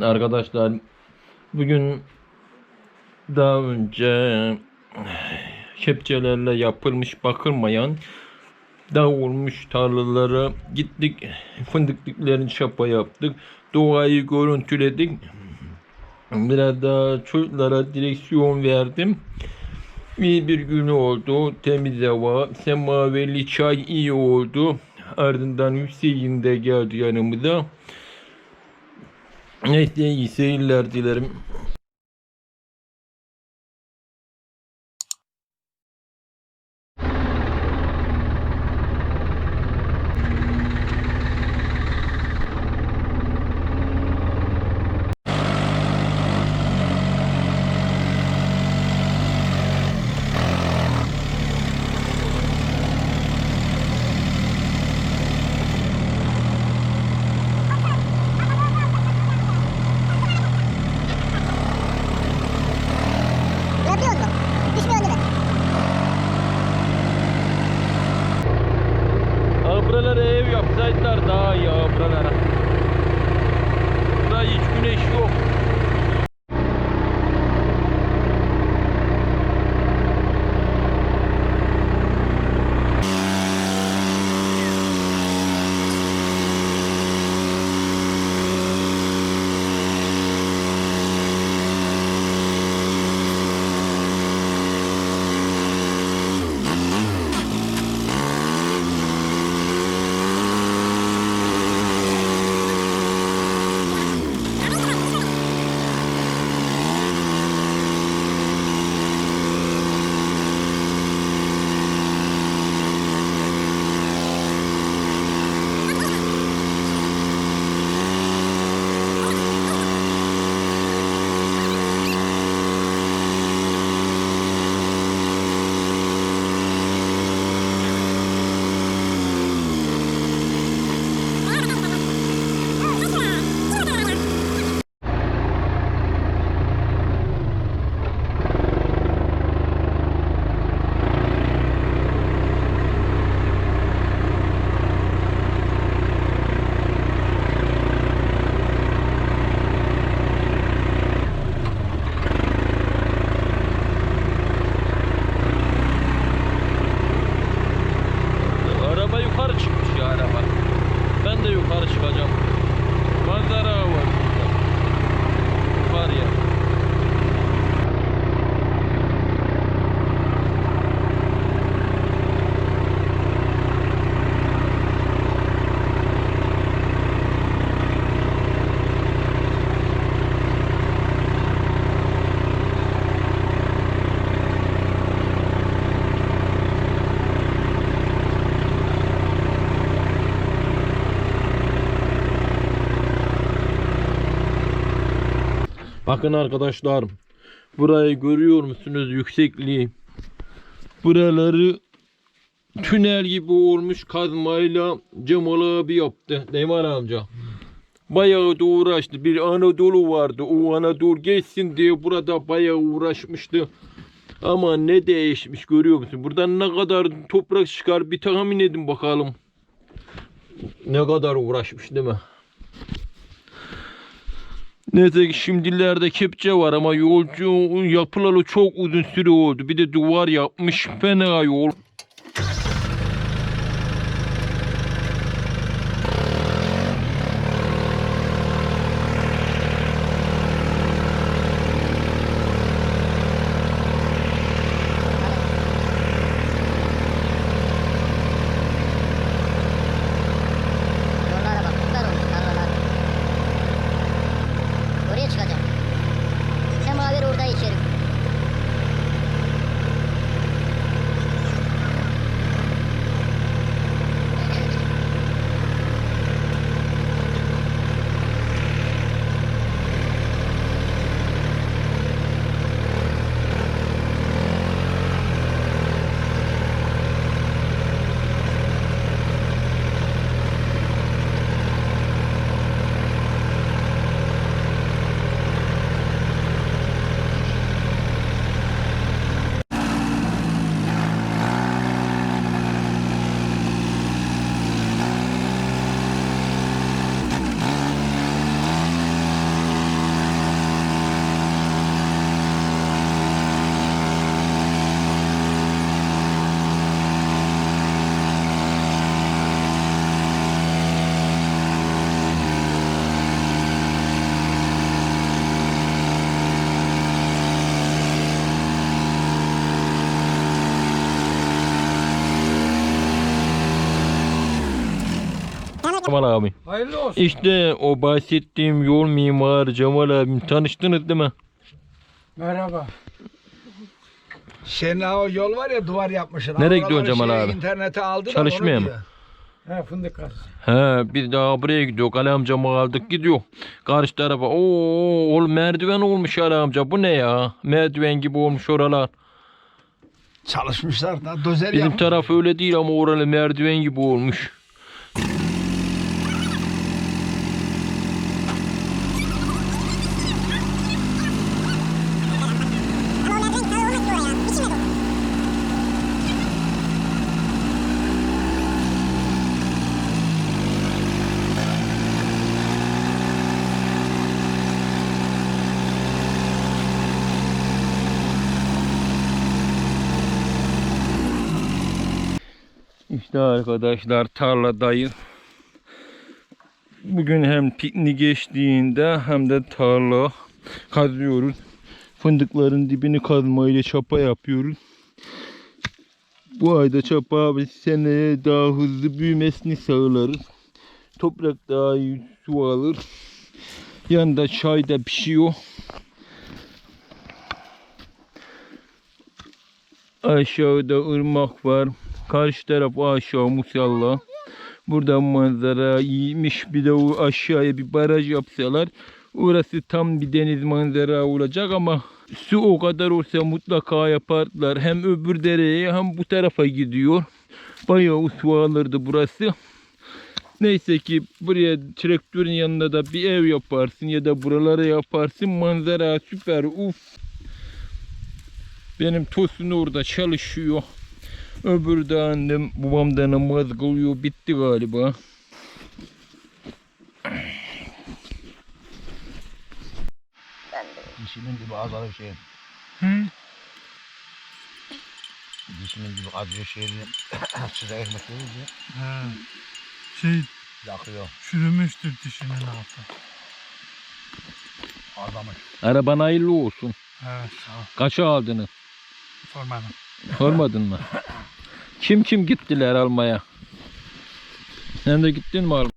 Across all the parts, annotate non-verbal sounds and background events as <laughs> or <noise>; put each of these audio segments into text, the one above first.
Arkadaşlar bugün daha önce kepçelerle yapılmış bakılmayan davulmuş tarlalara gittik. Fındıklıkların çapa yaptık. Doğayı görüntüledik. Biraz daha çocuklara direksiyon verdim. İyi bir gün oldu. Temiz hava, semaveli çay iyi oldu. Ardından Hüseyin de geldi yanımıza. Neyse iyi seyirler dilerim. Yapıyor mu? Düşmüyor değil mi? Ha, buralara ev yapsaydılar daha iyi buralara. Burada hiç güneş yok. Bakın arkadaşlar. Burayı görüyor musunuz yüksekliği? Buraları tünel gibi olmuş kazmayla Cemal abi yaptı. Ali amca? Bayağı da uğraştı. Bir Anadolu vardı. O Anadolu geçsin diye burada bayağı uğraşmıştı. Ama ne değişmiş görüyor musun? Buradan ne kadar toprak çıkar bir tahmin edin bakalım. Ne kadar uğraşmış değil mi? Neyse ki şimdilerde kepçe var ama yolcu yapılalı çok uzun süre oldu. Bir de duvar yapmış fena yol. Cemal abi. Hayırlı olsun. İşte o bahsettiğim yol mimarı Cemal abim. Tanıştınız değil mi? Merhaba. Senin o yol var ya duvar yapmışsın. Nereye gidiyorsun Cemal şeye, abi? İnternete aldın. da Çalışmaya mı? He fındık arası. He biz daha buraya gidiyor. Ali amcamı aldık gidiyor. Karşı tarafa. Oo oğlum merdiven olmuş Ali amca. Bu ne ya? Merdiven gibi olmuş oralar. Çalışmışlar da dozer Bizim yapmış. taraf öyle değil ama oralı merdiven gibi olmuş. İşte arkadaşlar tarladayız. Bugün hem piknik geçtiğinde hem de tarla kazıyoruz. Fındıkların dibini kazmayla çapa yapıyoruz. Bu ayda çapa ve seneye daha hızlı büyümesini sağlarız. Toprak daha iyi su alır. Yanında çay da pişiyor. Aşağıda ırmak var. Karşı taraf aşağı musalla. Burada manzara iyiymiş. Bir de aşağıya bir baraj yapsalar. Orası tam bir deniz manzara olacak ama su o kadar olsa mutlaka yaparlar. Hem öbür dereye hem bu tarafa gidiyor. Bayağı su alırdı burası. Neyse ki buraya traktörün yanında da bir ev yaparsın ya da buralara yaparsın. Manzara süper. Uf. Benim Tosun orada çalışıyor. Öbür de annem babam da namaz kılıyor. Bitti galiba. Dişimin gibi azarı bir şey. Hı? Dişimin gibi acı şeyini sıcak ekmek yiyince He. Şey yakıyor. çürümüştür dişinin altı. Azamış. Araban hayırlı olsun. Evet sağ ol. Kaça aldınız? Sormadım. Sormadın mı? Kim kim gittiler almaya? Sen de gittin mi almaya?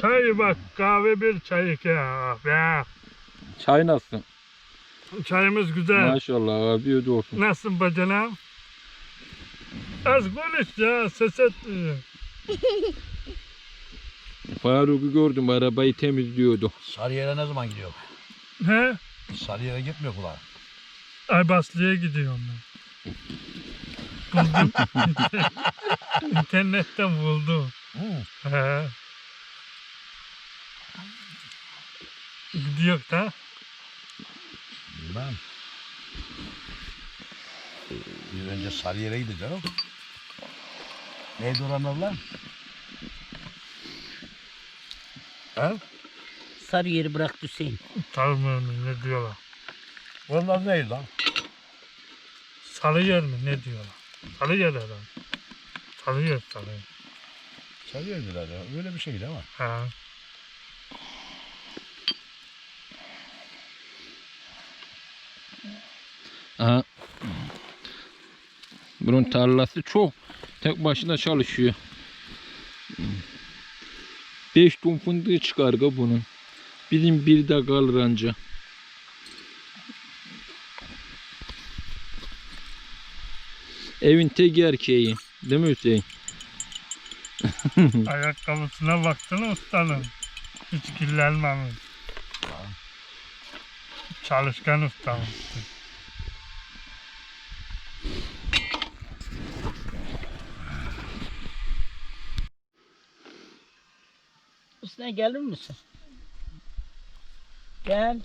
Çay bak kahve bir çay iki ya. Çay nasıl? Çayımız güzel. Maşallah abi öde olsun. Nasılsın bacanam? Az konuş ya ses etmiyor. Faruk'u gördüm arabayı temizliyordu. Sarıyer'e ne zaman gidiyor? He? Sarıyer'e gitmiyor kulağa. Aybaslı'ya gidiyorum ben. Buldum. İnternetten buldum. He. Gidiyor da. Bilmem. Bir önce Sarıyer'e gideceğim. Neydi oranın lan? He? Sarı yeri bırak Hüseyin. Tanımıyorum ne diyorlar. Oranın adı neydi lan? Salı yer mi ne diyorlar. Yer salı yer. Sarıyer dediler ya. Öyle bir şeydi ama. Ha. Aha. Bunun tarlası çok. Tek başına çalışıyor. 5 ton fındığı çıkar ga bunun. Bizim bir de kalır anca. Evin tek erkeği. Değil mi Hüseyin? <laughs> Ayakkabısına baktın ustanın. Hiç kirlenmemiş. Çalışkan ustamız. Üstüne gelir misin? Gel.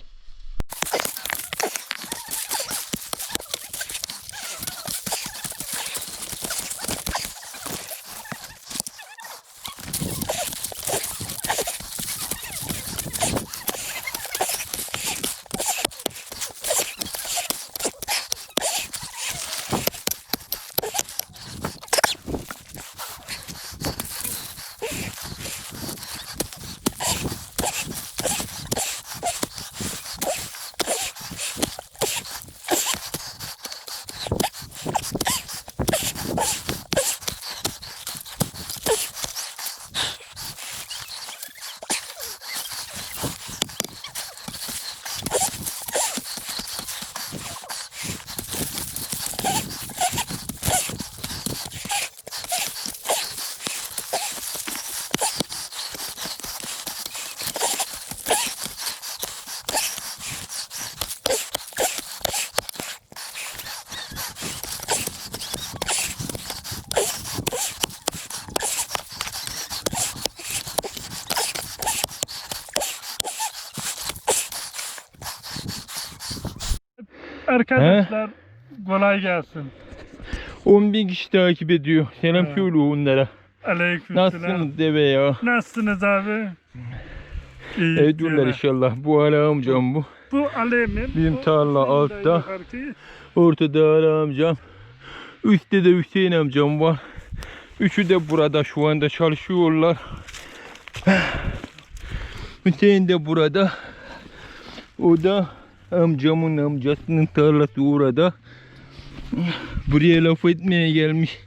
Arkadaşlar kolay gelsin. 10 bin kişi takip ediyor. Selam Evet. söyle onlara. Aleykümselam. Nasılsınız deve ya? Nasılsınız abi? İyi. Evet diyorlar inşallah. Bu hala amcam bu. Bu Alemin. Bizim bu tarla altta. Ortada hala amcam. Üstte de Hüseyin amcam var. Üçü de burada şu anda çalışıyorlar. Hüseyin de burada. O da amcamın amcasının tarlası orada. Buraya laf etmeye gelmiş.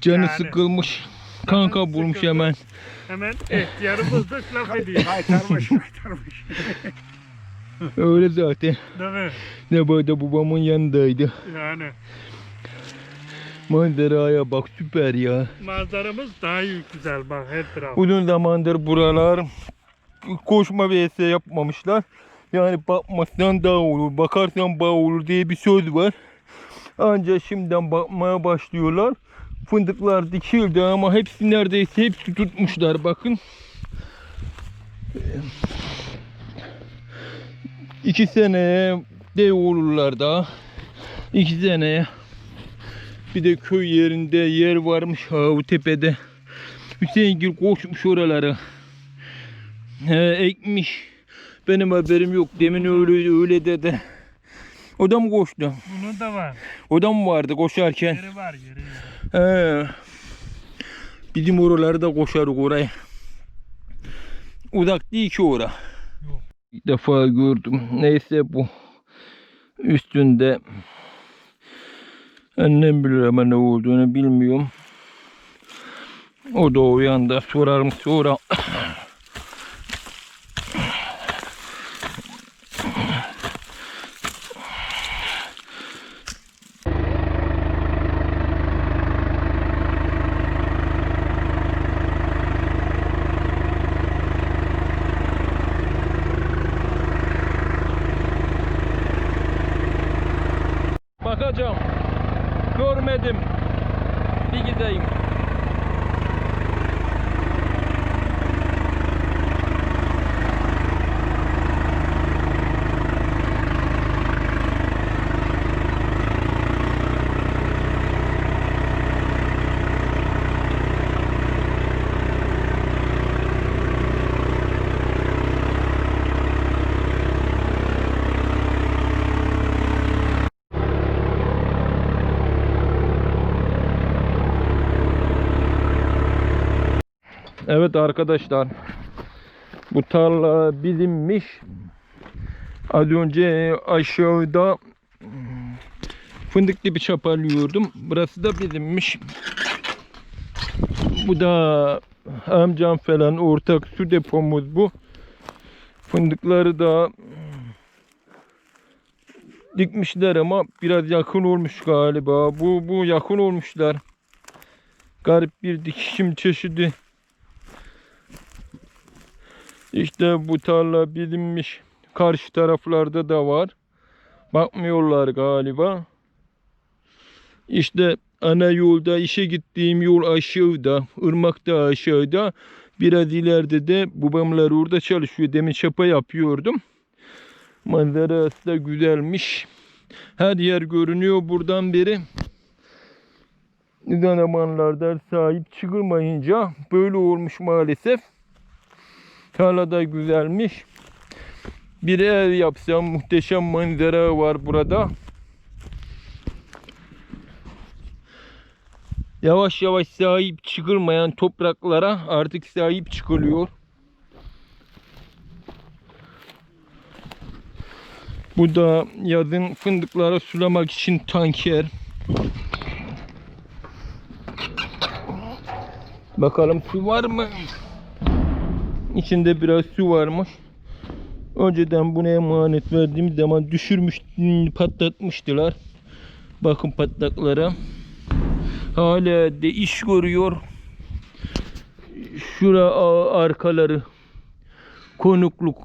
Canı Yani. sıkılmış. Kanka bulmuş sıkıldı. hemen. Hemen ihtiyarı bulduk laf ediyor. Kaytarmış <laughs> kaytarmış. Öyle zaten. Değil mi? Nebada babamın yanındaydı. Yani Manzaraya bak süper ya. manzaramız daha iyi güzel bak her taraf. Uzun zamandır buralar koşma vs yapmamışlar. Yani bakmaktan daha olur, bakarsan bağ olur diye bir söz var. Ancak şimdiden bakmaya başlıyorlar. Fındıklar dikildi ama hepsi neredeyse hepsi tutmuşlar bakın. İki seneye dev olurlar daha. İki seneye. Bir de köy yerinde yer varmış ha bu tepede. Hüseyin Gül koşmuş oralara. He, ekmiş. Benim haberim yok. Demin öyle öyle dedi. O da mı koştu? Bunun da var. O da mı vardı koşarken? Yeri var yeri. yeri. He. Bizim oralarda koşarız oraya. Uzak değil ki ora. Yok. İlk defa gördüm. Neyse bu. Üstünde annem bilir ama ne olduğunu bilmiyorum. O da o yanda sorarım sonra. Bakacağım. Görmedim. Bir gideyim. Evet arkadaşlar. Bu tarla bizimmiş. Az önce aşağıda fındıklı bir çapalıyordum. Burası da bizimmiş. Bu da amcam falan ortak su depomuz bu. Fındıkları da dikmişler ama biraz yakın olmuş galiba. Bu bu yakın olmuşlar. Garip bir dikişim çeşidi. İşte bu tarla bilinmiş. Karşı taraflarda da var. Bakmıyorlar galiba. İşte ana yolda işe gittiğim yol aşağıda. Irmak da aşağıda. Biraz ileride de babamlar orada çalışıyor. Demin çapa yapıyordum. Manzarası da güzelmiş. Her yer görünüyor buradan beri. Zamanlarda sahip çıkılmayınca böyle olmuş maalesef. Tarla da güzelmiş. Bir ev yapsam muhteşem manzara var burada. Yavaş yavaş sahip çıkılmayan topraklara artık sahip çıkılıyor. Bu da yazın fındıklara sulamak için tanker. Bakalım su var mı? İçinde biraz su varmış. Önceden buna emanet verdiğim zaman düşürmüş, patlatmıştılar. Bakın patlaklara. Hala de iş görüyor. Şura arkaları. Konukluk.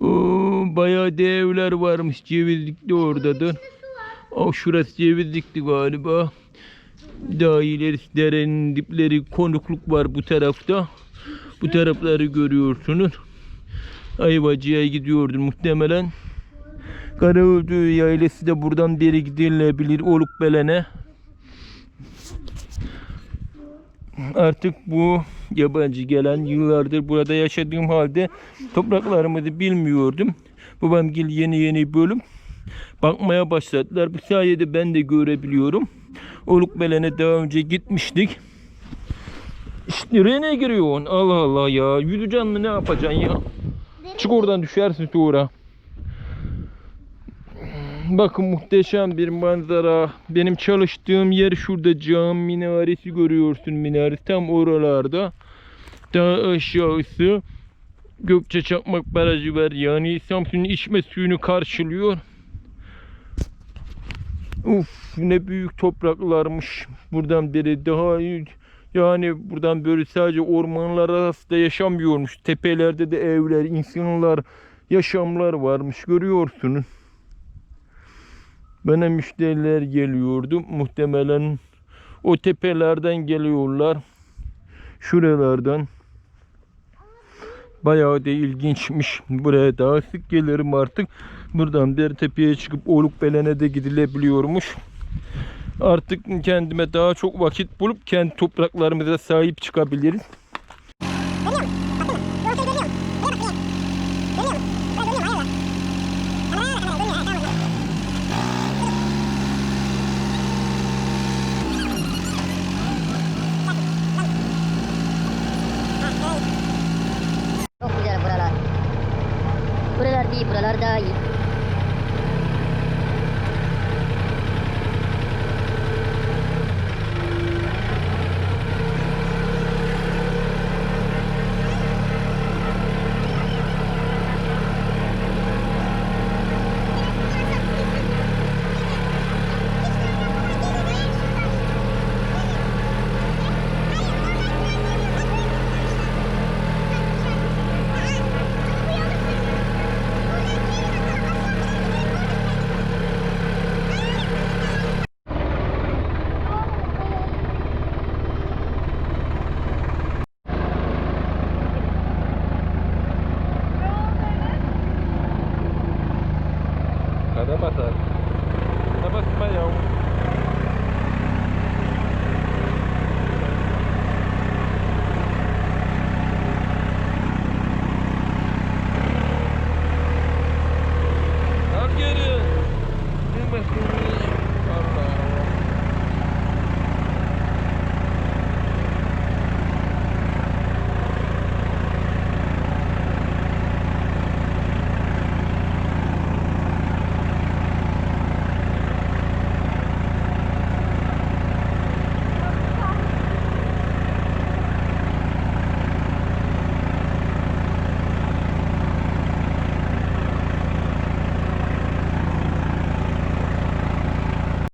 Oo, bayağı da evler varmış. Cevizlikli oradadır. O şurası cevizlikti galiba. Daha ilerisi derenin dipleri konukluk var bu tarafta. Bu tarafları görüyorsunuz. Ayvacı'ya gidiyordum muhtemelen. Karaöldü yaylası da buradan beri gidilebilir Oluk Belen'e. Artık bu yabancı gelen yıllardır burada yaşadığım halde topraklarımızı bilmiyordum. Babamgil yeni yeni bölüm bakmaya başladılar. Bu sayede ben de görebiliyorum. Oluk Belen'e daha önce gitmiştik. İşte nereye giriyorsun? Allah Allah ya. Yürüyeceksin mi ne yapacaksın ya? Çık oradan düşersin sonra. Bakın muhteşem bir manzara. Benim çalıştığım yer şurada cam minaresi görüyorsun minaresi tam oralarda. Daha aşağısı Gökçe Çakmak Barajı var. Yani Samsun'un içme suyunu karşılıyor. Uf ne büyük topraklarmış. Buradan beri daha iyi. Yani buradan böyle sadece ormanlar arasında yaşamıyormuş. Tepelerde de evler, insanlar, yaşamlar varmış. Görüyorsunuz. Bana müşteriler geliyordu. Muhtemelen o tepelerden geliyorlar. Şuralardan. Bayağı da ilginçmiş. Buraya daha sık gelirim artık. Buradan bir tepeye çıkıp Oluk Belen'e de gidilebiliyormuş. Artık kendime daha çok vakit bulup kendi topraklarımıza sahip çıkabiliriz.